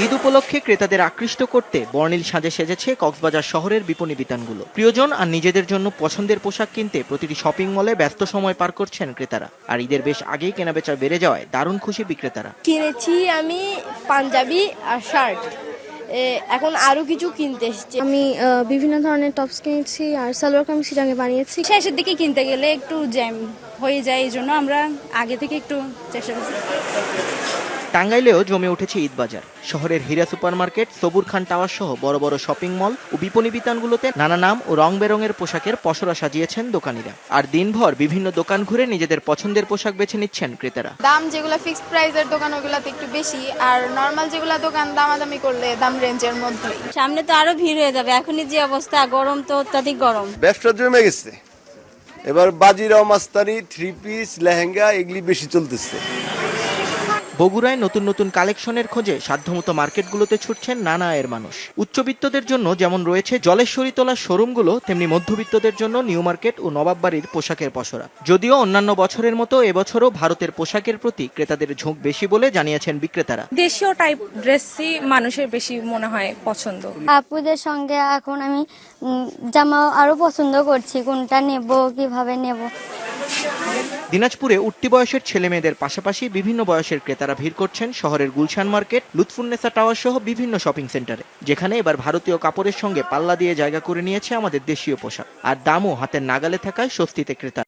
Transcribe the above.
ঈদ উপলক্ষে ক্রেতাদের আকৃষ্ট করতে বর্ণিল সাজে সেজেছে কক্সবাজার শহরের বিপণী বিতানগুলো। প্রিয়জন আর নিজেদের জন্য পছন্দের পোশাক কিনতে প্রতিটি শপিং মলে ব্যস্ত সময় পার করছেন ক্রেতারা। আর ঈদের বেশ আগেই কেনাবেচা বেড়ে যাওয়ায় দারুণ খুশি বিক্রেতারা। কিনেছি আমি পাঞ্জাবি আর শার্ট। এখন আরও কিছু কিনতে এসেছি। আমি বিভিন্ন ধরনের টপস কিনেছি আর সালোয়ার কামিজ রঙে বানিয়েছি। শেষের দিকে কিনতে গেলে একটু জ্যাম হয়ে যায় এই জন্য আমরা আগে থেকে একটু চেষ্টা করছি। টাঙ্গাইলেও জমে উঠেছে ঈদ বাজার শহরের হীরা সুপারমার্কেট সবুর খান টাওয়ার সহ বড় বড় শপিং মল ও বিপণী বিতানগুলোতে নানা নাম ও রং বেরঙের পোশাকের পসরা সাজিয়েছেন দোকানিরা। আর দিনভর বিভিন্ন দোকান ঘুরে নিজেদের পছন্দের পোশাক বেছে নিচ্ছেন ক্রেতারা। দাম যেগুলো ফিক্সড প্রাইসের দোকান ওগুলাতে একটু বেশি। আর নর্মাল যেগুলো দোকান দামাদামি করলে দাম রেঞ্জের মধ্যেই। সামনে তো আরও ভিড় হয়ে যাবে। এখনই যে অবস্থা গরম তো অত্যাধিক গরম। ব্যবসা জমে গেছে। এবার বাজিরাও মাস্তানি থ্রি পিস লেহেঙ্গা এগুলি বেশি চলতেছে। বগুড়ায় নতুন নতুন কালেকশনের খোঁজে সাধ্যমতো মার্কেটগুলোতে ছুটছেন নানা আয়ের মানুষ। উচ্চবিত্তদের জন্য যেমন রয়েছে জলেশ্বরী তোলার শোরুমগুলো তেমনি মধ্যবিত্তদের জন্য নিউ মার্কেট ও নবাববাড়ির পোশাকের পসরা। যদিও অন্যান্য বছরের মতো এবছরও ভারতের পোশাকের প্রতি ক্রেতাদের ঝোঁক বেশি বলে জানিয়েছেন বিক্রেতারা। দেশীয় টাইপ ড্রেসই মানুষের বেশি মনে হয় পছন্দ। আপুদের সঙ্গে এখন আমি জামা আরও পছন্দ করছি কোনটা নেব কীভাবে নেব? দিনাজপুরে উঠতি বয়সের ছেলে মেয়েদের পাশাপাশি বিভিন্ন বয়সের ক্রেতারা ভিড় করছেন শহরের গুলশান মার্কেট লুৎফুন্নেসা টাওয়ার সহ বিভিন্ন শপিং সেন্টারে, যেখানে এবার ভারতীয় কাপড়ের সঙ্গে পাল্লা দিয়ে জায়গা করে নিয়েছে আমাদের দেশীয় পোশাক। আর দামও হাতের নাগালে থাকায় স্বস্তিতে ক্রেতা